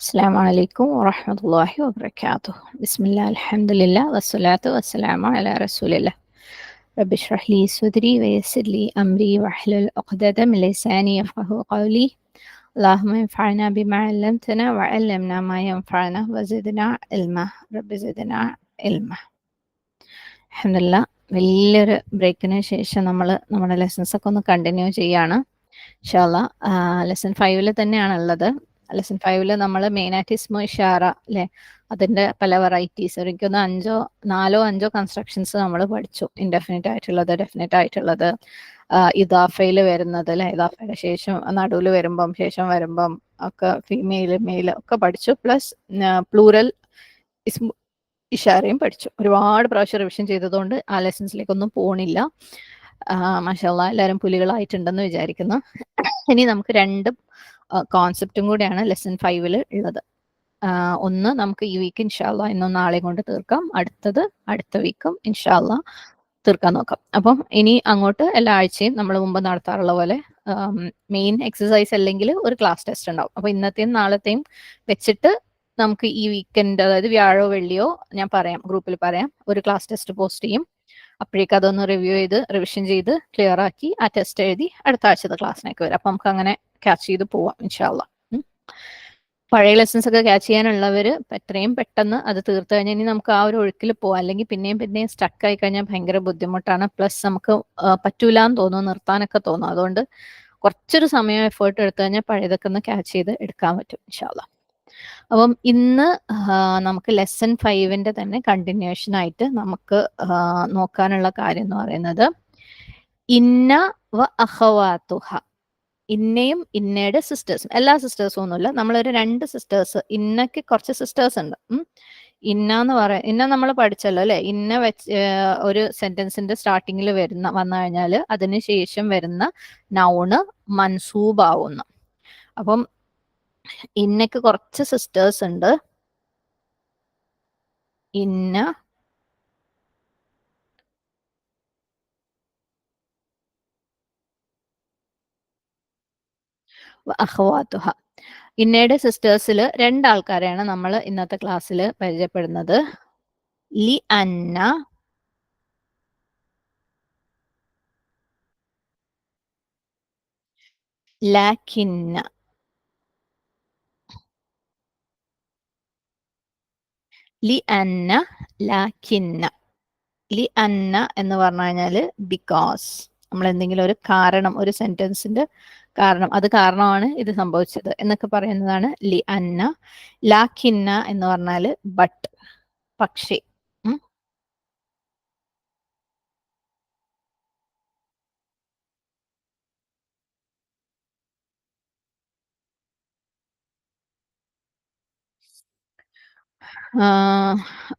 السلام عليكم ورحمة الله وبركاته بسم الله الحمد لله والصلاة والسلام على رسول الله رب اشرح لي صدري ويسر لي أمري واحلل عقدة من لساني يفقه قولي اللهم انفعنا بما علمتنا وعلمنا ما ينفعنا وزدنا علما رب زدنا علما അഹമ്മദില്ല വലിയൊരു ബ്രേക്കിന് ശേഷം നമ്മൾ നമ്മുടെ ലെസൺസ് ഒക്കെ ഒന്ന് കണ്ടിന്യൂ ചെയ്യാണ് ഇൻഷാല്ല ലെസൺ ഫൈവില് തന്നെയാണ് ഉള്ളത് ലെസൺ ഫൈവിൽ നമ്മൾ മെയിനായിട്ട് ഇസ്മോ ഇഷാറ അല്ലെ അതിന്റെ പല വെറൈറ്റീസ് എനിക്കൊന്ന് അഞ്ചോ നാലോ അഞ്ചോ കൺസ്ട്രക്ഷൻസ് നമ്മൾ പഠിച്ചു. ഇൻഡെഫിനിറ്റ് ആയിട്ടുള്ളത് ഡെഫിനറ്റ് ആയിട്ടുള്ളത്. ഇദാഫയിൽ വരുന്നത് അല്ലെ ഇദാഫയുടെ ശേഷം നടുവിൽ വരുമ്പം ശേഷം വരുമ്പം ഒക്കെ ഫീമെയിൽ മെയിൽ ഒക്കെ പഠിച്ചു. പ്ലസ് പ്ലൂറൽ ഇസ്മു ഇഷാരയും പഠിച്ചു. ഒരുപാട് പ്രാവശ്യം റിവിഷൻ ചെയ്തതുകൊണ്ട് ആ ലെസൺസിലേക്കൊന്നും പോണില്ല. മാഷല്ല എല്ലാവരും പുലികളായിട്ടുണ്ടെന്ന് വിചാരിക്കുന്നു. ഇനി നമുക്ക് രണ്ട് കോൺസെപ്റ്റും കൂടെയാണ് ലെസൺ ഫൈവിൽ ഉള്ളത്. ഒന്ന് നമുക്ക് ഈ വീക്ക് ഇൻഷാല്ല ഇന്നും നാളെ കൊണ്ട് തീർക്കാം. അടുത്തത് അടുത്ത വീക്കും ഇൻഷാല്ല തീർക്കാൻ നോക്കാം. അപ്പം ഇനി അങ്ങോട്ട് എല്ലാ ആഴ്ചയും നമ്മൾ മുമ്പ് നടത്താറുള്ള പോലെ മെയിൻ എക്സസൈസ് അല്ലെങ്കിൽ ഒരു ക്ലാസ് ടെസ്റ്റ് ഉണ്ടാവും. അപ്പൊ ഇന്നത്തെയും നാളത്തെയും വെച്ചിട്ട് നമുക്ക് ഈ വീക്കെൻഡ് അതായത് വ്യാഴോ വെള്ളിയോ ഞാൻ പറയാം ഗ്രൂപ്പിൽ പറയാം. ഒരു ക്ലാസ് ടെസ്റ്റ് പോസ്റ്റ് ചെയ്യും. അപ്പോഴേക്കും അതൊന്ന് റിവ്യൂ ചെയ്ത് റിവിഷൻ ചെയ്ത് ക്ലിയർ ആക്കി ആ ടെസ്റ്റ് എഴുതി അടുത്ത ആഴ്ചത്തെ ക്ലാസ്സിനൊക്കെ വരാം. അപ്പൊ നമുക്ക് അങ്ങനെ ക്യാച്ച് ചെയ്ത് പോവാം ഇൻഷാല്ല പഴയ ലെസൺസ് ഒക്കെ ക്യാച്ച് ചെയ്യാനുള്ളവർ എത്രയും പെട്ടെന്ന് അത് തീർത്തു കഴിഞ്ഞാൽ ഇനി നമുക്ക് ആ ഒരു ഒഴുക്കിൽ പോവാം. അല്ലെങ്കിൽ പിന്നെയും പിന്നെയും സ്റ്റക്ക് ആയി കഴിഞ്ഞാൽ ഭയങ്കര ബുദ്ധിമുട്ടാണ്. പ്ലസ് നമുക്ക് പറ്റൂല എന്ന് തോന്നും നിർത്താനൊക്കെ തോന്നും അതുകൊണ്ട് കുറച്ചൊരു സമയം എഫേർട്ട് എടുത്തു കഴിഞ്ഞാൽ പഴയതൊക്കെ ഒന്ന് ക്യാച്ച് ചെയ്ത് എടുക്കാൻ പറ്റും ഇൻഷാല്ല അപ്പം ഇന്ന് നമുക്ക് ലെസൺ ഫൈവിന്റെ തന്നെ കണ്ടിന്യൂഷൻ ആയിട്ട് നമുക്ക് നോക്കാനുള്ള കാര്യം എന്ന് പറയുന്നത് ഇന്ന വ അഹവാത്തുഹ. ഇന്നയും ഇന്നയുടെ സിസ്റ്റേഴ്സും എല്ലാ സിസ്റ്റേഴ്സും ഒന്നുമില്ല. നമ്മളൊരു രണ്ട് സിസ്റ്റേഴ്സ് ഇന്നക്ക് കുറച്ച് സിസ്റ്റേഴ്സ് ഉണ്ട്. ഇന്ന എന്ന് പറയാം ഇന്ന നമ്മൾ പഠിച്ചല്ലോ അല്ലെ? ഇന്ന വെച്ച് ഒരു സെന്റൻസിന്റെ സ്റ്റാർട്ടിങ്ങിൽ വരുന്ന വന്നു കഴിഞ്ഞാൽ അതിന് ശേഷം വരുന്ന നൗണ് മൻസൂബാവുന്നു അപ്പം ഇന്നക്ക് കുറച്ച് സിസ്റ്റേഴ്സ് ഉണ്ട്. ഇന്ന അഹ്വാത്തുഹ ഇന്നയുടെ സിസ്റ്റേഴ്സിൽ രണ്ടാൾക്കാരെയാണ് നമ്മൾ ഇന്നത്തെ ക്ലാസ്സിൽ പരിചയപ്പെടുന്നത്. ലി അന്ന. ലാക്കിന്ന ലി അന്ന ലാക്കിന്ന ലി അന്ന എന്ന് പറഞ്ഞു കഴിഞ്ഞാൽ ബിക്കോസ് നമ്മൾ എന്തെങ്കിലും ഒരു കാരണം ഒരു സെന്റൻസിന്റെ കാരണം അത് കാരണമാണ് ഇത് സംഭവിച്ചത് എന്നൊക്കെ പറയുന്നതാണ് ലി അന്ന. ലാഖിന്ന എന്ന് പറഞ്ഞാൽ ബട്ട് പക്ഷേ.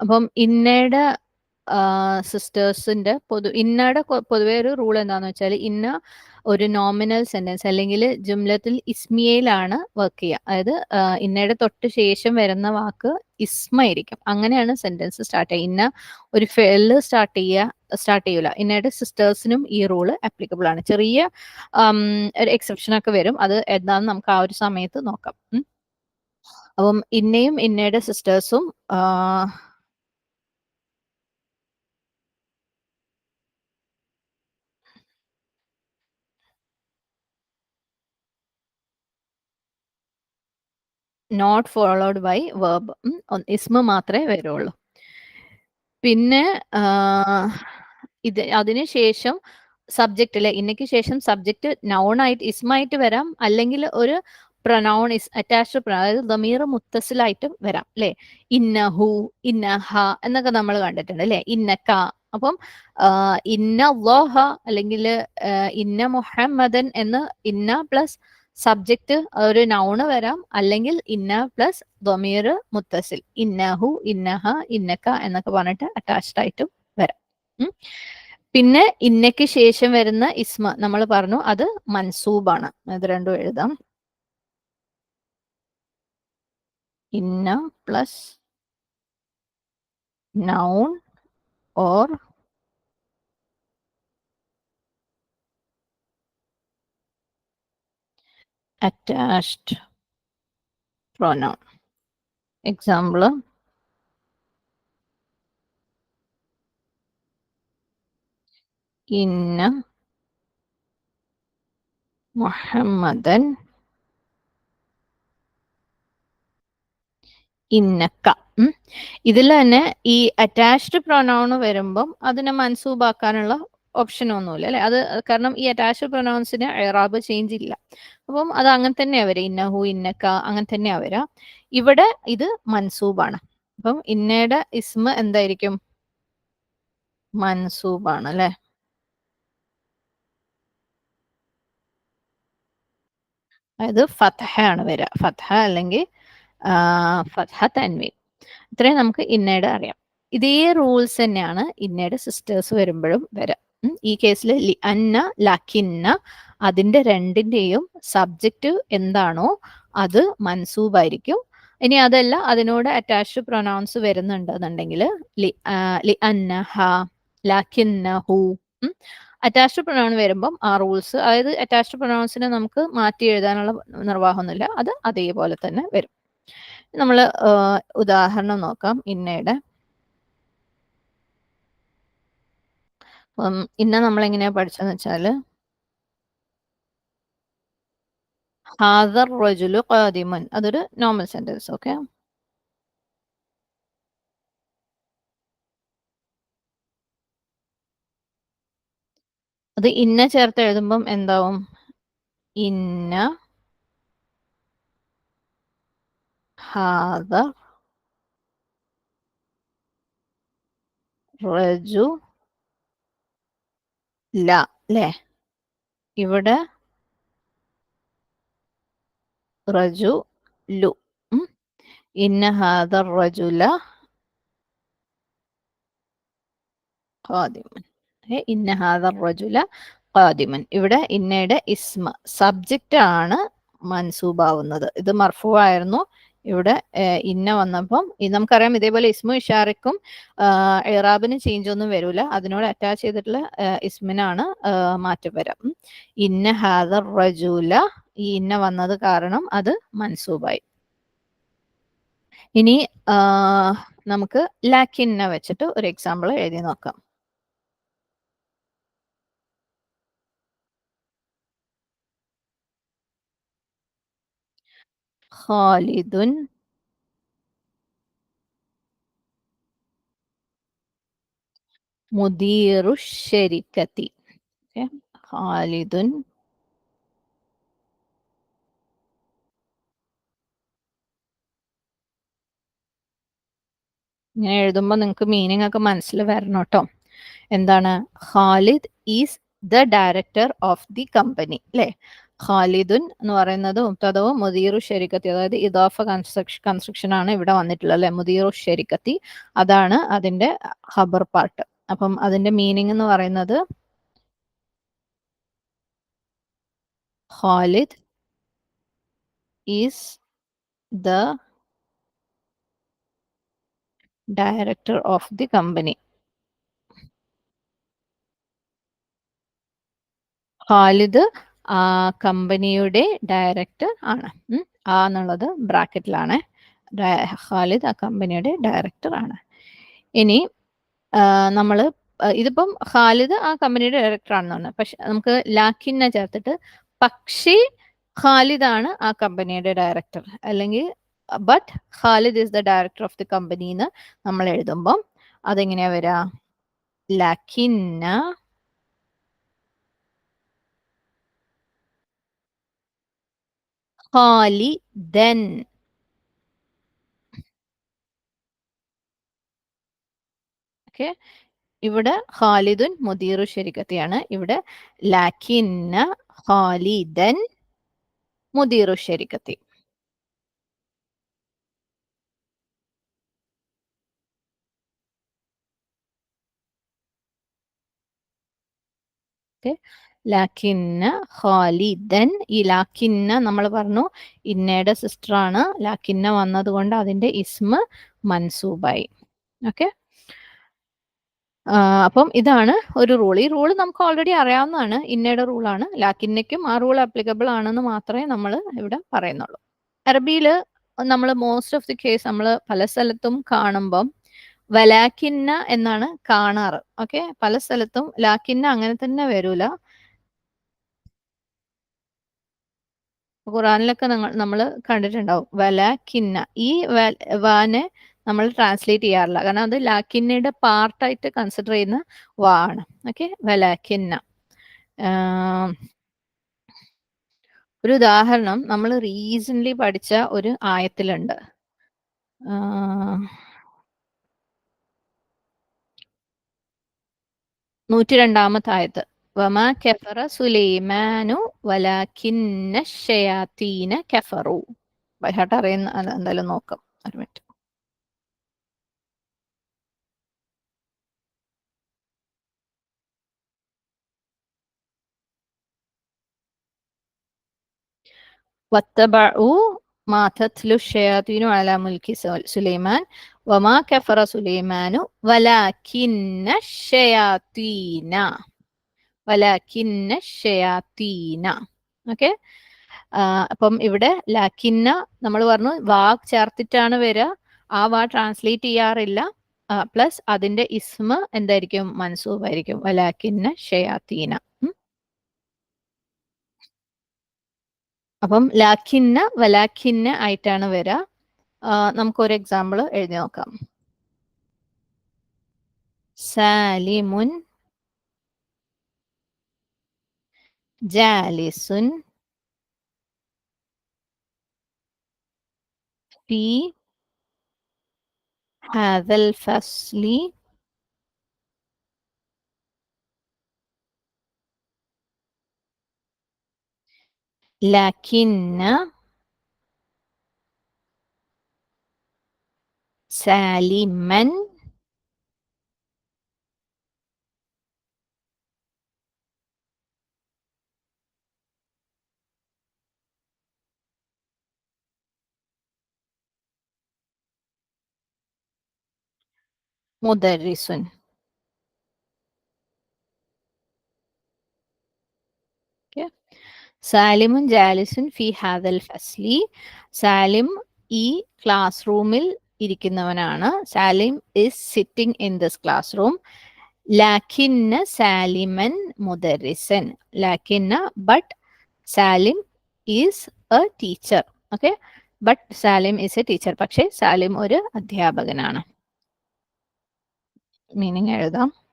അപ്പം ഇന്നയുടെ സിസ്റ്റേഴ്സിന്റെ പൊതു ഇന്നയുടെ പൊതുവെ ഒരു റൂൾ എന്താന്ന് വെച്ചാൽ ഇന്ന ഒരു നോമിനൽ സെന്റൻസ് അല്ലെങ്കിൽ ജുംലത്തിൽ ഇസ്മിയയിലാണ് വർക്ക് ചെയ്യുക. അതായത് ഇന്നയുടെ തൊട്ട് ശേഷം വരുന്ന വാക്ക് ഇസ്മ ആയിരിക്കും. അങ്ങനെയാണ് സെന്റൻസ് സ്റ്റാർട്ട് ചെയ്യുക. ഇന്ന ഒരു ഫെൽ സ്റ്റാർട്ട് ചെയ്യുക സ്റ്റാർട്ട് ചെയ്യൂല. ഇന്നയുടെ സിസ്റ്റേഴ്സിനും ഈ റൂൾ അപ്ലിക്കബിൾ ആണ്. ചെറിയ ഒരു എക്സെപ്ഷൻ ഒക്കെ വരും. അത് എന്താണെന്ന് നമുക്ക് ആ ഒരു സമയത്ത് നോക്കാം. അപ്പം ഇന്നയും ഇന്നയുടെ സിസ്റ്റേഴ്സും നോട്ട് ഫോളോഡ് ബൈ വേർബ് ഇസ്മ മാത്രമേ വരുള്ളൂ. പിന്നെ ഇത് അതിന് ശേഷം സബ്ജക്റ്റിലെ ഇന്നയ്ക്ക് ശേഷം സബ്ജക്റ്റ് നൗൺ ആയിട്ട് ഇസ്മായിട്ട് വരാം. അല്ലെങ്കിൽ ഒരു പ്രൊനൗൺ ഇസ് അറ്റാച്ച്ഡ് അതായത് ദമീർ മുത്തസിലായിട്ടും വരാം അല്ലെ ഇന്ന ഹു ഇന്ന ഹ എന്നൊക്കെ നമ്മൾ കണ്ടിട്ടുണ്ട് അല്ലെ ഇന്ന ക അപ്പം ഇന്ന ലോഹ അല്ലെങ്കിൽ ഇന്ന മുഹമ്മദൻ എന്ന് ഇന്ന പ്ലസ് സബ്ജക്റ്റ് ഒരു നൗണ് വരാം. അല്ലെങ്കിൽ ഇന്ന പ്ലസ് ദൊമീർ മുത്തസിൽ. ഇന്നഹു ഇന്നഹ ഇന്നക്ക എന്നൊക്കെ പറഞ്ഞിട്ട് അറ്റാച്ച്ഡ് ആയിട്ടും വരാം. പിന്നെ ഇന്നയ്ക്ക് ശേഷം വരുന്ന ഇസ്മ നമ്മൾ പറഞ്ഞു അത് മൻസൂബാണ്. അത് രണ്ടും എഴുതാം. ഇന്ന plus noun or attached pronoun. Example. Inna Muhammadan ഇന്നക്ക ഇതിൽ തന്നെ ഈ അറ്റാച്ച്ഡ് പ്രൊനൗൺ വരുമ്പം അതിനെ മൻസൂബാക്കാനുള്ള ഓപ്ഷൻ ഒന്നുമില്ല അല്ലെ? അത് കാരണം ഈ അറ്റാച്ച്ഡ് പ്രൊനൗൺസിന് ഐറാബ് ചേഞ്ച് ഇല്ല. അപ്പം അത് അങ്ങനെ തന്നെയാ വരിക. ഇന്നഹു ഇന്നക്ക അങ്ങനെ തന്നെയാ വരിക. ഇവിടെ ഇത് മൻസൂബാണ്. അപ്പം ഇന്നയുടെ ഇസ്മ എന്തായിരിക്കും? മൻസൂബാണ് അല്ലെ? അതായത് ഫതഹ ആണ് വരിക. ഫതഹ അല്ലെങ്കിൽ ഫതഹ തൻവീൻ. ഇത്രയും നമുക്ക് ഇന്നയുടെ അറിയാം. ഇതേ റൂൾസ് തന്നെയാണ് ഇന്നയുടെ സിസ്റ്റേഴ്സ് വരുമ്പോഴും വരാം ഈ കേസിൽ ലി അന്ന ലക്കിന്ന അതിന്റെ രണ്ടിന്റെയും സബ്ജക്റ്റ് എന്താണോ അത് മൻസൂബായിരിക്കും. ഇനി അതല്ല അതിനോട് അറ്റാച്ച്ഡ് പ്രൊനൗൺസ് വരുന്നുണ്ടെന്നുണ്ടെങ്കിൽ ലി ലി അന്ന ഹ ലക്കിന്ന ഹു അറ്റാച്ച്ഡ് പ്രൊനൗൺ വരുമ്പം ആ റൂൾസ് അതായത് അറ്റാച്ച്ഡ് പ്രൊനൗൺസിനെ നമുക്ക് മാറ്റി എഴുതാനുള്ള നിർവാഹമൊന്നുമില്ല. അത് അതേപോലെ തന്നെ വരും. നമ്മൾ ഉദാഹരണം നോക്കാം. ഇന്നയുടെ അപ്പം ഇന്ന് നമ്മൾ എങ്ങനെയാ പഠിച്ചതെന്ന് വെച്ചാൽ ഹാദർ റജുലു ഖാദിമൻ. അതൊരു നോർമൽ സെന്റൻസ് ഓക്കെ? അത് ഇന്ന ചേർത്ത് എഴുതുമ്പം എന്താവും? ഇന്ന ഹാദർ റജു ല അല്ലേ ഇവിടെ റജു ലു. ഇന്ന ഹാദർ റജുല ഖാദിമൻ. ഇന്ന ഹാദർ റജുല ഖാദിമൻ. ഇവിടെ ഇന്നയുടെ ഇസ്മ സബ്ജക്റ്റ് ആണ് മൻസൂബാവുന്നത്. ഇത് മർഫു ആയിരുന്നു ഇവിടെ ഇന്ന വന്നപ്പം നമുക്കറിയാം ഇതേപോലെ ഇസ്മു ഇഷാറയ്ക്കും ഇറാബിന് ചേഞ്ച് ഒന്നും വരൂല. അതിനോട് അറ്റാച്ച് ചെയ്തിട്ടുള്ള ഇസ്മിനാണ് മാറ്റം വരാം ഇന്ന ഹാദർ റജൂല ഈ ഇന്ന വന്നത് കാരണം അത് മൻസൂബായി. ഇനി നമുക്ക് ലാക്കിന്ന വെച്ചിട്ട് ഒരു എക്സാമ്പിൾ എഴുതി നോക്കാം. ഖാലിദുൻ മുദീറു ഷെരിക്കത്തി ഖാലിദുൻ ഇങ്ങനെ എഴുതുമ്പോൾ നിങ്ങൾക്ക് മീനിങ് ഒക്കെ മനസ്സിൽ വരണം കേട്ടോ എന്താണ്? Khalid is the director of the company അല്ലേ ഖാലിദുൻ എന്ന് പറയുന്നത് മുത്തതവും മുദീറു ഷെരിക്കത്തി അതായത് ഇദാഫ കൺസ്ട്രക്ഷൻ കൺസ്ട്രക്ഷൻ ആണ് ഇവിടെ വന്നിട്ടുള്ളത് അല്ലെ? മുദീറു ഷെരിക്കത്തി അതാണ് അതിന്റെ ഖബർ പാർട്ട് അപ്പം അതിന്റെ മീനിങ് എന്ന് പറയുന്നത് Khalid is the director of the company. Khalid ആ കമ്പനിയുടെ ഡയറക്ടർ ആണ്. ആ എന്നുള്ളത് ബ്രാക്കറ്റിലാണ്. ഖാലിദ് ആ കമ്പനിയുടെ ഡയറക്ടർ ആണ്. ഇനി നമ്മൾ ഇതിപ്പം ഖാലിദ് ആ കമ്പനിയുടെ ഡയറക്ടർ ആണെന്നാണ് പക്ഷെ നമുക്ക് ലാക്കിനെ ചേർത്തിട്ട് പക്ഷേ ഖാലിദ് ആണ് ആ കമ്പനിയുടെ ഡയറക്ടർ. അല്ലെങ്കിൽ but Khalid is the director of the company എന്ന് നമ്മൾ എഴുതുമ്പം അതെങ്ങനെയാ വരാ? ലാക്കിന്ന ഖാലിദൻ ഓക്കെ. ഇവിടെ ഖാലിദുൻ മുദീറു ഷെരിക്കത്തിയാണ് ഇവിടെ ലാക്കിന്ന ഖാലിദൻ മുദീറു ഷെരിക്കത്തി ലാക്കിന്ന ഖാലിദൻ. ഈ ലാക്കിന്ന നമ്മൾ പറഞ്ഞു ഇന്നയുടെ സിസ്റ്റർ ആണ്. ലാക്കിന്ന വന്നതുകൊണ്ട് അതിന്റെ ഇസ്മ മൻസൂബായി. ഓക്കെ. അപ്പം ഇതാണ് ഒരു റൂൾ ഈ റൂൾ നമുക്ക് ഓൾറെഡി അറിയാവുന്നതാണ്. ഇന്നയുടെ റൂളാണ് ലാക്കിന്നയ്ക്കും ആ റൂൾ ആപ്ലിക്കബിൾ ആണെന്ന് മാത്രമേ നമ്മൾ ഇവിടെ പറയുന്നുള്ളൂ. അറബിയിൽ നമ്മൾ മോസ്റ്റ് ഓഫ് ദി കേസ് നമ്മൾ പല സ്ഥലത്തും കാണുമ്പം വലാക്കിന്ന എന്നാണ് കാണാറ്. ഓക്കെ? പല സ്ഥലത്തും ലാക്കിന്ന അങ്ങനെ തന്നെ വരൂല. ഖുറാനിലൊക്കെ നിങ്ങൾ നമ്മൾ കണ്ടിട്ടുണ്ടാവും. വലാക്കിന്ന ഈ വാനെ നമ്മൾ ട്രാൻസ്ലേറ്റ് ചെയ്യാറില്ല. കാരണം അത് ലാക്കിന്നയുടെ പാർട്ടായിട്ട് കൺസിഡർ ചെയ്യുന്ന വാ ആണ്. ഓക്കെ? വലാക്കിന്ന ഒരു ഉദാഹരണം. നമ്മൾ റീസെന്റ് പഠിച്ച ഒരു ആയത്തിലുണ്ട്. നൂറ്റി രണ്ടാമത്തെ വമ കെഫറ സുലൈമാനു വലാഖിന്ന കെഫറു. ബൈഹാട്ട് അറിയുന്ന എന്തായാലും നോക്കാം. ഒരു മിനിറ്റ്. വത്തബു മാതത്ലു മുൽക്കി സുലൈമാൻ. വമാ കഫറ സുലൈമാനു വലാഖിന്ന വലാഖിന്ന ഷയാത്തീന ഓക്കെ? അപ്പം ഇവിടെ ലാഖിന്ന നമ്മൾ പറഞ്ഞു വാ ചേർത്തിട്ടാണ് വരിക ആ വാ ട്രാൻസ്ലേറ്റ് ചെയ്യാറില്ല. പ്ലസ് അതിന്റെ ഇസ്മ എന്തായിരിക്കും? മൻസൂബായിരിക്കും. വലാഖിന്ന ഷയാത്തീന അപ്പം ലാഖിന്ന വലാഖിന്ന ആയിട്ടാണ് വരിക നമുക്കൊരു എക്സാമ്പിൾ എഴുതി നോക്കാം സാലിമുൻ ജാലിസുൻ في هذا الفصل لكن سالما مدرس സാലിമുൻ ജാലിസുൻ ഫി ഹാദൽ ഫസ്ലി സാലിം ഈ ക്ലാസ് റൂമിൽ ഇരിക്കുന്നവനാണ്. Salim is sitting in this classroom ലാഖിന്ന സാലിമൻ മുദരിസൻ ലാഖിന്ന but Salim is a teacher okay but Salim is a teacher പക്ഷേ സാലിം ഒരു അധ്യാപകനാണ്. മീനിങ് എഴുതാം.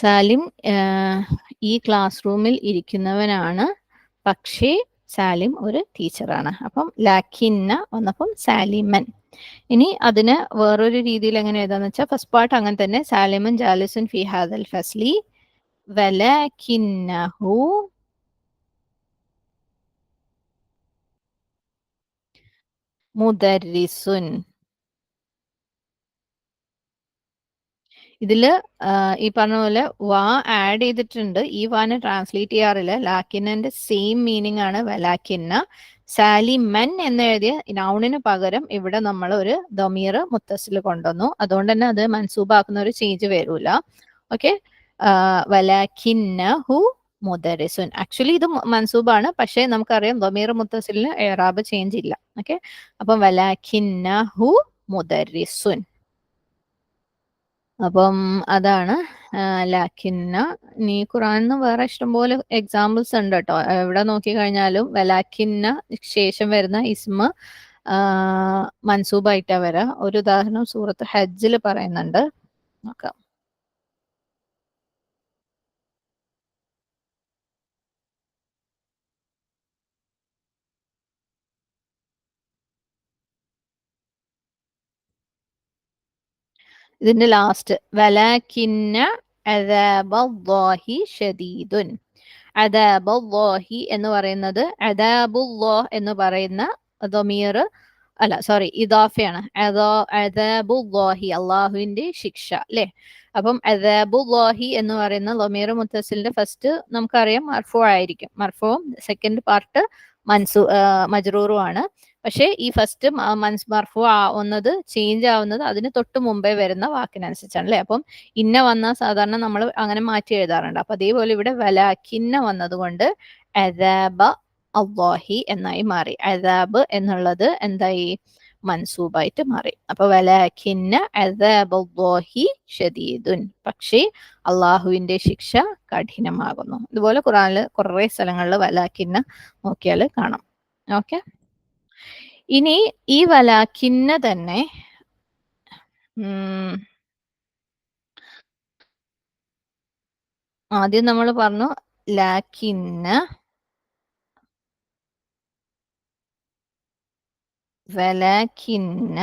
സാലിം ഈ ക്ലാസ് റൂമിൽ ഇരിക്കുന്നവനാണ്. പക്ഷേ സാലിം ഒരു ടീച്ചറാണ് അപ്പം ലാക്കിന്ന വന്നപ്പം സാലിമൻ. ഇനി അതിന് വേറൊരു രീതിയിൽ എങ്ങനെ എഴുതാന്ന് വെച്ചാൽ ഫസ്റ്റ് പാർട്ട് അങ്ങനെ തന്നെ സാലിമൻ ജാലിസുൻ ഫി ഹാദൽ ഫസ്ലി വലക്കിന്നഹു മുദരിസുൻ. ഇതിൽ ഈ പറഞ്ഞ പോലെ വാ ആഡ് ചെയ്തിട്ടുണ്ട്. ഈ വാനെ ട്രാൻസ്ലേറ്റ് ചെയ്യാറില്ല. ലാക്കിന്നന്റെ സെയിം മീനിങ് ആണ് വലാക്കിന്ന സാലിമൻ എന്ന് എഴുതിയ നൗണിന് പകരം ഇവിടെ നമ്മൾ ഒരു ദമീർ മുത്തസിൽ കൊണ്ടുവന്നു. അതുകൊണ്ട് തന്നെ അത് മൻസൂബാക്കുന്ന ഒരു ചേഞ്ച് വരൂല. ഓക്കെ വലാഖിന്ന ഹു മുദരിസുൻ. ആക്ച്വലി ഇത് മൻസൂബാണ്. പക്ഷേ നമുക്കറിയാം ദമീർ മുത്തസിലിന് എറാബ് ചേഞ്ച് ഇല്ല. ഓക്കെ അപ്പം വലാഖിന്ന ഹു മുദരിസുൻ. അപ്പം അതാണ് ലാക്കിന്ന നീ. ഖുറാനിന്ന് വേറെ ഇഷ്ടംപോലെ എക്സാമ്പിൾസ് ഉണ്ട് കേട്ടോ എവിടെ നോക്കി കഴിഞ്ഞാലും വലാക്കിന്ന ശേഷം വരുന്ന ഇസ്മ മൻസൂബായിട്ടാ വരാ. ഒരു ഉദാഹരണം സൂറത്ത് ഹജ്ജിൽ പറയുന്നുണ്ട്. നോക്കാം. ഇതിന്റെ ലാസ്റ്റ് വലാഖിന്ന എന്ന് പറയുന്നത് അദാബുല്ലോ എന്ന് പറയുന്ന ദമീർ അല്ല സോറി ഇദാഫയാണ്. അദാബുല്ലാഹി അള്ളാഹുവിന്റെ ശിക്ഷ അല്ലേ? അപ്പം അദാബുല്ലാഹി എന്ന് പറയുന്ന ലൊമീർ മുത്തസിലിന്റെ ഫസ്റ്റ് നമുക്കറിയാം മർഫു ആയിരിക്കും. മർഫുവും സെക്കൻഡ് പാർട്ട് മൻസു മജ്റൂറും ആണ് പക്ഷേ ഈ ഫസ്റ്റ് മൻസ് മർഫു ആവുന്നത് ചേഞ്ച് ആവുന്നത് അതിന് തൊട്ട് മുമ്പേ വരുന്ന വാക്കിനനുസരിച്ചാണ് അല്ലേ അപ്പം ഇന്ന വന്ന സാധാരണ നമ്മൾ അങ്ങനെ മാറ്റി എഴുതാറുണ്ട്. അപ്പൊ അതേപോലെ ഇവിടെ വലാഖിന്ന വന്നതുകൊണ്ട് അദാബ അള്ളാഹി എന്നായി മാറി. അദാബ് എന്നുള്ളത് എന്തായി? മൻസൂബായിട്ട് മാറി. അപ്പൊ വലാഖിന്ന അദാബുല്ലാഹി ഷദീദുൻ. പക്ഷേ അള്ളാഹുവിന്റെ ശിക്ഷ കഠിനമാകുന്നു. ഇതുപോലെ ഖുറാനിൽ കുറേ സ്ഥലങ്ങളിൽ വലാഖിന്ന നോക്കിയാൽ കാണാം. ഓക്കെ? ഇനി ഈ കിന്ന തന്നെ ആദ്യം നമ്മൾ പറഞ്ഞു ലാക്കിന്ന വലാക്കിന്ന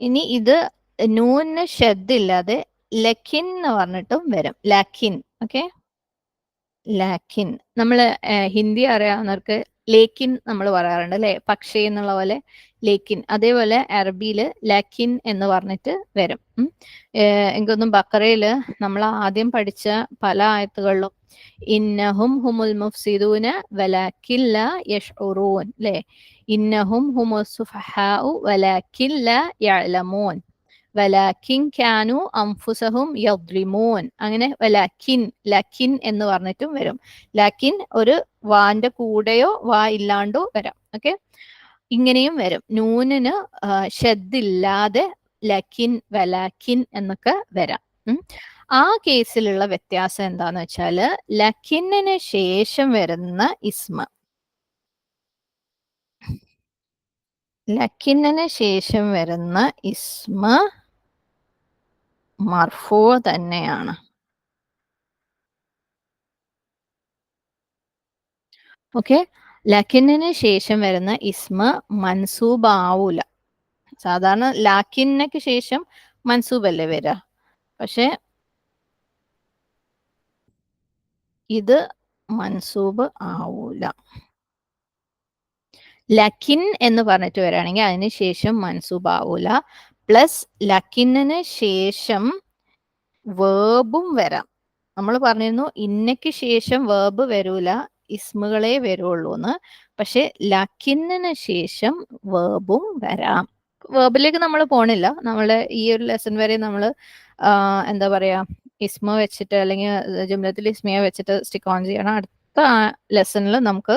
ഇനി ഇത് നൂന് ഇല്ലാതെ ലക്കിൻ എന്ന് പറഞ്ഞിട്ടും വരും. ലാക്കിൻ ഓക്കെ? ലാക്കിൻ നമ്മൾ ഹിന്ദി അറിയാവുന്നവർക്ക് ലേക്കിൻ നമ്മൾ പറയാറുണ്ട് അല്ലെ? പക്ഷേ എന്നുള്ള പോലെ ലേക്കിൻ. അതേപോലെ അറബിയിൽ ലാക്കിൻ എന്ന് പറഞ്ഞിട്ട് വരും. എനിക്കൊന്നും ബക്കറയിൽ നമ്മൾ ആദ്യം പഠിച്ച പല ആയത്തുകളിലും ഇന്നഹും ഹുമുൽ മുഫ്സിദൂന വലാക്കില്ല യഷ്ഉറൂൻ. അല്ലേ ഇന്നഹും ഹുമുസുഫഹാഉ വലാക്കില്ല യഅലമൂൻ. വലാക്കിൻ കാനു അംഫുസഹും യദ്രിമൂൻ. അങ്ങനെ വലാക്കിൻ ലക്കിൻ എന്ന് പറഞ്ഞിട്ടും വരും. ലക്കിൻ ഒരു വാന്റെ കൂടെയോ വാ ഇല്ലാണ്ടോ വരാം. ഓക്കെ? ഇങ്ങനെയും വരും. നൂനിന് ഷദ്ദില്ലാതെ ലക്കിൻ വലാക്കിൻ എന്നൊക്കെ വരാം. ആ കേസിലുള്ള വ്യത്യാസം എന്താന്ന് വെച്ചാൽ ലക്കിന്നിന് ശേഷം വരുന്ന ഇസ്മ. ലക്കിന്നിന് ശേഷം വരുന്ന ഇസ്മ മർഫോ തന്നെയാണ്. ഓക്കെ ലക്കിന്നിന് ശേഷം വരുന്ന ഇസ്മ മൻസൂബ് ആവൂല. സാധാരണ ലാക്കിന്നക്ക് ശേഷം മൻസൂബല്ലേ വരിക പക്ഷെ ഇത് മൻസൂബ് ആവൂല. ലക്കിൻ എന്ന് പറഞ്ഞിട്ട് വരികയാണെങ്കിൽ അതിന് ശേഷം മൻസൂബ് ആവൂല. പ്ലസ് ലക്കിന്നിന് ശേഷം വേബും വരാം. നമ്മൾ പറഞ്ഞിരുന്നു ഇന്നയ്ക്ക് ശേഷം വേബ് വരൂല ഇസ്മുകളെ വരുള്ളൂ എന്ന്. പക്ഷെ ലക്കിന്നിന് ശേഷം വേബും വരാം. വേബിലേക്ക് നമ്മൾ പോണില്ല. നമ്മൾ ഈ ഒരു ലെസൺ വരെ നമ്മൾ എന്താ പറയാ ഇസ്മ വെച്ചിട്ട് അല്ലെങ്കിൽ ജുംലത്തിൽ ഇസ്മയെ വെച്ചിട്ട് സ്റ്റിക്ക് ഓൺ ചെയ്യണം. അടുത്ത ലെസണിൽ നമുക്ക്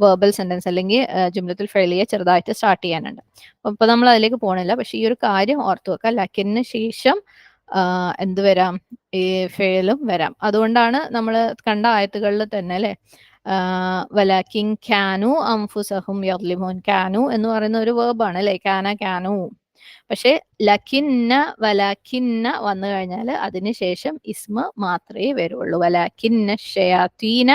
വേർബൽ സെന്റൻസ് അല്ലെങ്കിൽ ജുംലത്തിൽ ഫെയിലിയെ ചെറുതായിട്ട് സ്റ്റാർട്ട് ചെയ്യാനുണ്ട്. അപ്പൊ നമ്മൾ അതിലേക്ക് പോകണില്ല പക്ഷേ ഈ ഒരു കാര്യം ഓർത്തു വെക്കുക. ലക്കിന് ശേഷം എന്ത് വരാം? ഈ ഫെയിലും വരാം. അതുകൊണ്ടാണ് നമ്മൾ കണ്ട ആയത്തുകളിൽ തന്നെ അല്ലെ? വലാക്കിൻ ക്യാനു അംഫുസഹും യർലിമോൻ ക്യാനു എന്ന് പറയുന്ന ഒരു വേർബാണ് അല്ലേ? ക്യാന ക്യാനു പക്ഷെ ലക്കിന്ന വലാക്കിന്ന വന്നു കഴിഞ്ഞാൽ അതിനുശേഷം ഇസ്മ മാത്രമേ വരുള്ളൂ. വലാക്കിന്ന ഷയാത്തീന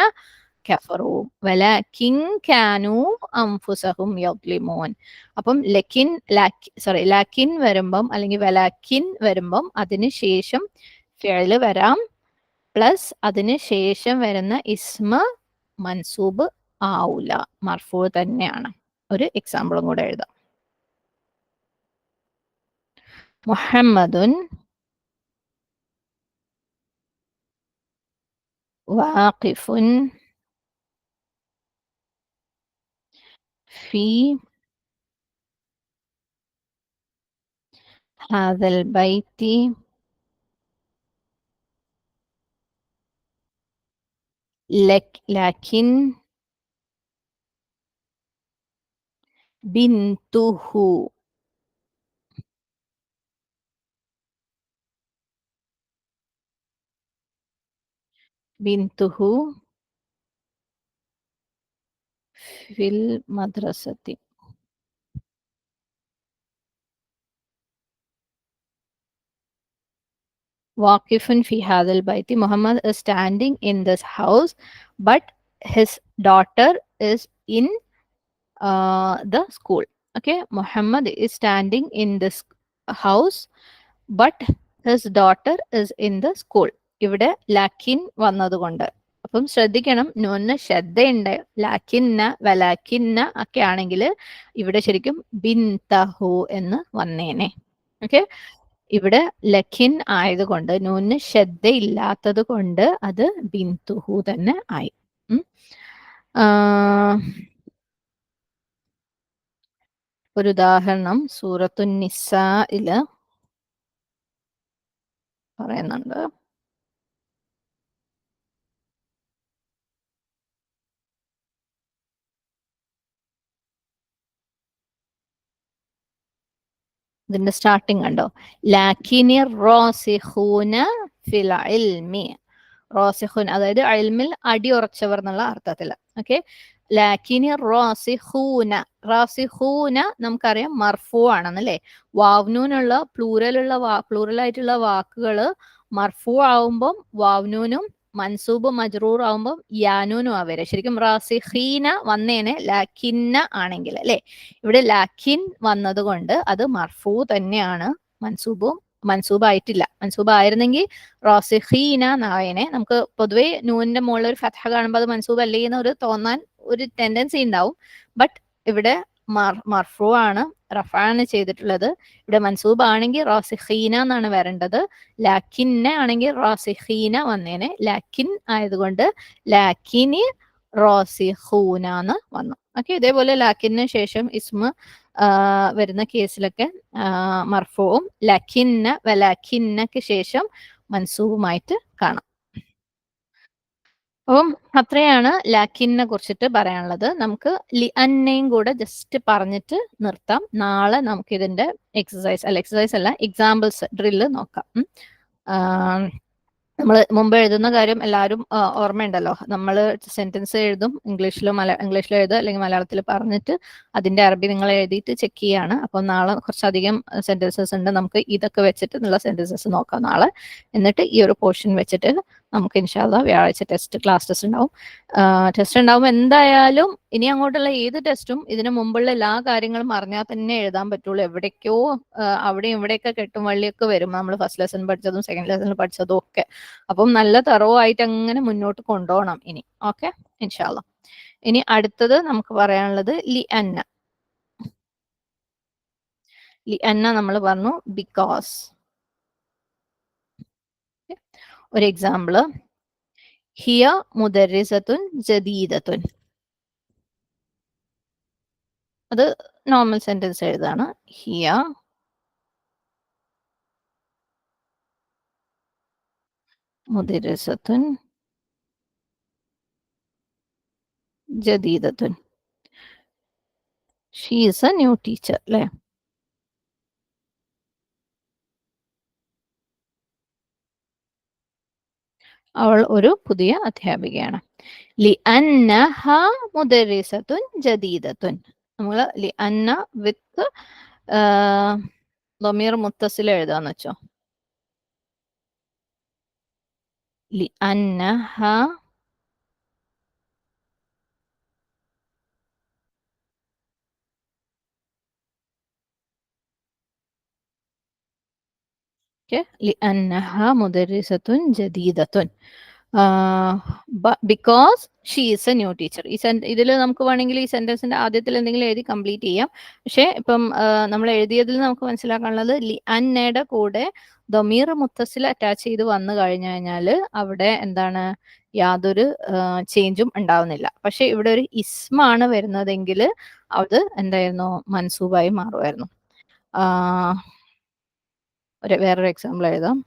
കഫറു വലാക്കിൻ കാനു അംഫുസഹും യദ്ലിമോൻ അപ്പം ലക്കിൻ ലാക്കി സോറി ലാക്കിൻ വരുമ്പം അല്ലെങ്കിൽ വലാക്കിൻ വരുമ്പം അതിന് ശേഷം ഫിഴൽ വരാം. പ്ലസ് അതിന് ശേഷം വരുന്ന ഇസ്മ മൻസൂബ് ആവൂല. മർഫൂ തന്നെയാണ്. ഒരു എക്സാമ്പിളും കൂടെ എഴുതാം. മുഹമ്മദുൻ വാഖിഫുൻ في هذا البيت لك لكن بنته. بنته. fil madrasati Waqifun fi hadal baiti. Muhammad is standing in this house, but his daughter is in uh, the school. Okay, Muhammad is standing in this house, but his daughter is in the school. ഇവിടെ ലാക്കിൻ wonder. അപ്പം ശ്രദ്ധിക്കണം. നൊന്ന് ശ്രദ്ധയുണ്ട്. ലാക്കിന്ന വലാക്കിന്ന ഒക്കെ ആണെങ്കിൽ ഇവിടെ ശരിക്കും ബിന്തഹു എന്ന് വന്നേനെ. Okay? ഇവിടെ ലഖിൻ ആയതുകൊണ്ട് നൊന്ന് ശ്രദ്ധയില്ലാത്തത് കൊണ്ട് അത് ബിന്തുഹു തന്നെ ആയി. ഒരു ഉദാഹരണം സൂറത്തു ഇൽ പറയുന്നുണ്ട്. ഇതിന്റെ സ്റ്റാർട്ടിങ് കണ്ടോ? ലാക്കിനി റോസിഹൂന ഫിൽ ഇൽമി. റോസിഹുൻ അതായത് അൽമിൽ അടിയുറച്ചവർ എന്നുള്ള അർത്ഥത്തിൽ ഓക്കെ ലാക്കിനി റോസിഹൂന റാസിഹൂന നമുക്കറിയാം മർഫു ആണെന്നല്ലേ? വാവ്നൂനുള്ള പ്ലൂറൽ ആയിട്ടുള്ള വാക്കുകൾ മർഫു ആവുമ്പം വാവ്നൂനും മൻസൂബ് മജ്റൂർ ആവുമ്പോൾ യാനൂനും ആ ശരിക്കും റാസിഹീന വന്നേനെ ലാഖിന്ന ആണെങ്കിൽ അല്ലെ? ഇവിടെ ലാഖിൻ വന്നതുകൊണ്ട് അത് മർഫൂ തന്നെയാണ് മൻസൂബും മൻസൂബായിട്ടില്ല. മൻസൂബായിരുന്നെങ്കിൽ റോസിഹീന നായനെ നമുക്ക് പൊതുവെ നൂനിന്റെ മുകളിൽ ഒരു ഫതഹ കാണുമ്പോൾ അത് മൻസൂബ് എന്ന് ഒരു തോന്നാൻ ഒരു ടെൻഡൻസി ഉണ്ടാവും. ബട്ട് ഇവിടെ മർഫു ആണ് റഫാണ് ചെയ്തിട്ടുള്ളത്. ഇവിടെ മൻസൂബ് ആണെങ്കിൽ റാസിഖീന എന്നാണ് വരേണ്ടത്. ലാക്കിന്നെ ആണെങ്കിൽ റാസിഖീന വന്നേനെ. ലാക്കിൻ ആയതുകൊണ്ട് ലാക്കിനി റോസിഹൂന എന്ന് വന്നു. ഓക്കെ ഇതേപോലെ ലാക്കിന് ശേഷം ഇസ്മ വരുന്ന കേസിലൊക്കെ മർഫവും ലഖിന്ന വലാഖിന്നക്ക് ശേഷം മൻസൂബുമായിട്ട് കാണാം. അപ്പം അത്രയാണ് ലാക്കിനെ കുറിച്ചിട്ട് പറയാനുള്ളത്. നമുക്ക് ലി അന്നയും കൂടെ ജസ്റ്റ് പറഞ്ഞിട്ട് നിർത്താം. നാളെ നമുക്ക് ഇതിന്റെ എക്സസൈസ് അല്ല എക്സസൈസ് അല്ല എക്സാമ്പിൾസ് ഡ്രില്ല് നോക്കാം. നമ്മൾ മുമ്പ് എഴുതുന്ന കാര്യം എല്ലാവരും ഓർമ്മയുണ്ടല്ലോ. നമ്മൾ സെന്റൻസ് എഴുതും ഇംഗ്ലീഷിലോ മല ഇംഗ്ലീഷിലോ എഴുതുക അല്ലെങ്കിൽ മലയാളത്തിൽ പറഞ്ഞിട്ട് അതിന്റെ അറബി നിങ്ങൾ എഴുതിയിട്ട് ചെക്ക് ചെയ്യാണ്. അപ്പോൾ നാളെ കുറച്ചധികം സെന്റൻസസ് ഉണ്ട്. നമുക്ക് ഇതൊക്കെ വെച്ചിട്ട് ഉള്ള സെന്റൻസസ് നോക്കാം നാളെ. എന്നിട്ട് ഈ ഒരു പോർഷൻ വെച്ചിട്ട് നമുക്ക് ഇൻഷാല്ല വ്യാഴാഴ്ച ടെസ്റ്റ് ക്ലാസ് ടെസ്റ്റ് ഉണ്ടാവും ടെസ്റ്റ് ഉണ്ടാവും. എന്തായാലും ഇനി അങ്ങോട്ടുള്ള ഏത് ടെസ്റ്റും ഇതിനു മുമ്പുള്ള എല്ലാ കാര്യങ്ങളും അറിഞ്ഞാൽ തന്നെ എഴുതാൻ പറ്റുള്ളൂ. എവിടേക്കോ അവിടെയും ഇവിടെയൊക്കെ കെട്ടും വള്ളിയൊക്കെ വരും. നമ്മൾ ഫസ്റ്റ് ലെസൺ പഠിച്ചതും സെക്കൻഡ് ലെസൺ പഠിച്ചതും ഒക്കെ. അപ്പം നല്ല തറവായിട്ട് അങ്ങനെ മുന്നോട്ട് കൊണ്ടുപോകണം ഇനി. ഓക്കെ ഇൻഷാല്ല ഇനി അടുത്തത് നമുക്ക് പറയാനുള്ളത് ലി അന്ന ലി അന്ന നമ്മൾ പറഞ്ഞു ബിക്കോസ് ഒരു എക്സാമ്പിൾ ഹിയ മുദരിസത്തുൻ ജദീദത്തുൻ അത് നോർമൽ സെന്റൻസ് എഴുതാണ്. ഹിയ മുദരിസത്തുൻ ജദീദത്തുൻ she is a new teacher അല്ലേ? അവൾ ഒരു പുതിയ അധ്യാപികയാണ്. ലി അന്ന ഹ മുദരിസത്തുൻ ജദീദത്തുൻ. നമ്മൾ ലി അന്ന വിത്ത് ലൊമീർ മുത്തസിൽ എഴുതാന്ന് വെച്ചോ. ലി അന്നഹ لأنها مدرسة جديدة because she is a new teacher ഈ സെൻ ഇതിൽ നമുക്ക് വേണമെങ്കിൽ ഈ സെന്റൻസിന്റെ ആദ്യത്തിൽ എന്തെങ്കിലും എഴുതി കംപ്ലീറ്റ് ചെയ്യാം പക്ഷേ ഇപ്പം നമ്മൾ എഴുതിയതിൽ നമുക്ക് മനസ്സിലാക്കാനുള്ളത് ലി അന്നയുടെ കൂടെ ദമീർ മുത്തസിൽ അറ്റാച്ച് ചെയ്ത് വന്നു കഴിഞ്ഞു കഴിഞ്ഞാൽ അവിടെ എന്താണ് യാതൊരു ചേഞ്ചും ഉണ്ടാവുന്നില്ല പക്ഷെ ഇവിടെ ഒരു ഇസ്മാണ് വരുന്നതെങ്കിൽ അത് എന്തായിരുന്നു മൻസൂബായി മാറുമായിരുന്നു ആ, ഒരു വേറൊരു എക്സാമ്പിൾ എഴുതാം.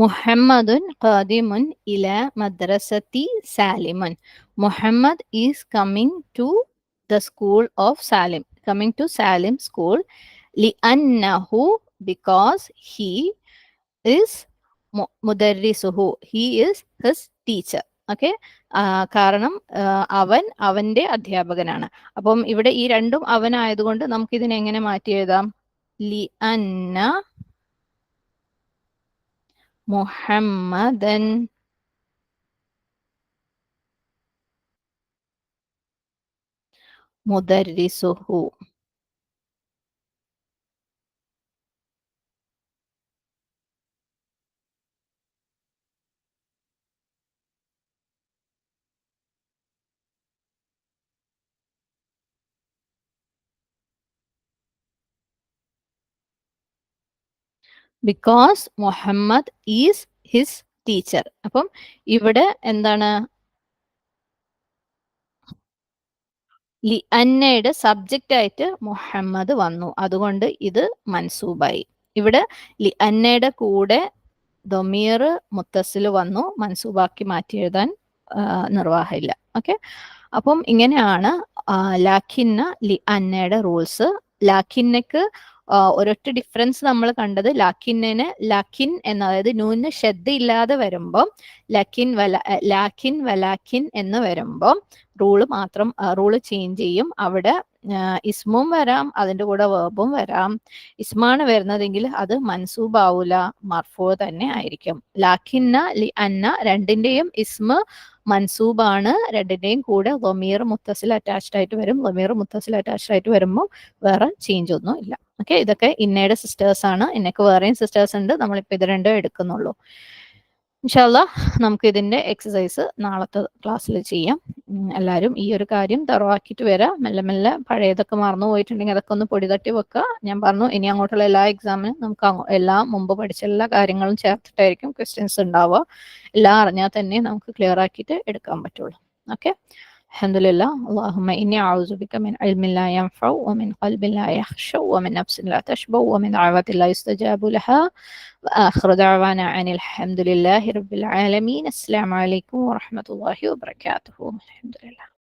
മുഹമ്മദുൻ ഖാദിമുൻ ഇല മദ്രസത്തി സാലിമുൻ. Muhammad is coming to the school of Salim. Coming to Salim school. ലി അന്നഹു because he is മുദരിസുഹു. He is his teacher. Okay? കാരണം അവൻ അവന്റെ അധ്യാപകനാണ്. അപ്പം ഇവിടെ ഈ രണ്ടും അവനായതുകൊണ്ട് നമുക്ക് ഇതിനെ എങ്ങനെ മാറ്റി എഴുതാം? ലി അന്ന മുഹമ്മദൻ മുദരിസുഹു because Muhammad is his teacher അപ്പം ഇവിടെ എന്താണ്? ലി അന്നയുടെ സബ്ജക്റ്റ് ആയിട്ട് മുഹമ്മദ് വന്നു. അതുകൊണ്ട് ഇത് മൻസൂബായി. ഇവിടെ ലി അന്നയുടെ കൂടെ ദൊമീർ മുത്തസിൽ വന്നു. മൻസൂബാക്കി മാറ്റി എഴുതാൻ നിർവാഹമില്ല. ഓക്കെ? അപ്പം ഇങ്ങനെയാണ് ലാഖിന്ന ലി അന്നയുടെ റൂൾസ് ലാഖിന്നക്ക് ഒരൊറ്റ ഡിഫറൻസ് നമ്മൾ കണ്ടത് ലാഖിന്നിന് ലഖിൻ എന്ന അതായത് നൂന് ശ്രദ്ധ ഇല്ലാതെ വരുമ്പം ലഖിൻ വല ലാഖിൻ വലാഖിൻ എന്ന് വരുമ്പം റൂൾ മാത്രം റൂൾ ചേഞ്ച് ചെയ്യും. അവിടെ ഇസ്മും വരാം അതിന്റെ കൂടെ വേബും വരാം. ഇസ്മാണ് വരുന്നതെങ്കിൽ അത് മൻസൂബാവൂല മർഫോ തന്നെ ആയിരിക്കും. ലാഖിന്ന ലി അന്ന രണ്ടിന്റെയും ഇസ്മ മൻസൂബാണ് രണ്ടിന്റെയും കൂടെ ലൊമീർ മുത്തസിൽ അറ്റാച്ച്ഡ് ആയിട്ട് വരും. ലൊമീർ മുത്തസിൽ അറ്റാച്ച്ഡ് ആയിട്ട് വരുമ്പോൾ വേറെ ചേഞ്ച് ഒന്നും ഇല്ല. ഓക്കെ ഇതൊക്കെ ഇന്നയുടെ സിസ്റ്റേഴ്സ് ആണ്. ഇന്നക്ക് വേറെയും സിസ്റ്റേഴ്സ് ഉണ്ട്. നമ്മളിപ്പോൾ ഇത് രണ്ടും എടുക്കുന്നുള്ളൂ. ഇൻഷാല്ല നമുക്ക് ഇതിന്റെ എക്സസൈസ് നാളത്തെ ക്ലാസ്സിൽ ചെയ്യാം. എല്ലാവരും ഈ ഒരു കാര്യം തറവാക്കിയിട്ട് വരാം. മെല്ലെ മെല്ലെ പഴയതൊക്കെ മറന്നു പോയിട്ടുണ്ടെങ്കിൽ അതൊക്കെ ഒന്ന് പൊടി തട്ടി വെക്കുക ഞാൻ പറഞ്ഞു ഇനി അങ്ങോട്ടുള്ള എല്ലാ എക്സാമിനും നമുക്ക് എല്ലാം മുമ്പ് പഠിച്ച എല്ലാ കാര്യങ്ങളും ചേർത്തിട്ടായിരിക്കും ക്വസ്റ്റ്യൻസ് ഉണ്ടാവുക. എല്ലാം അറിഞ്ഞാൽ തന്നെ നമുക്ക് ക്ലിയർ ആക്കിയിട്ട് എടുക്കാൻ പറ്റുള്ളൂ. ഓക്കെ الحمد لله. اللهم إني أعوذ بك من علم لا ينفع ومن قلب لا يخشع ومن نفس لا تشبع ومن دعوة لا يستجاب لها. وآخر دعوانا عن الحمد لله رب العالمين. السلام عليكم ورحمة الله وبركاته. الحمد لله.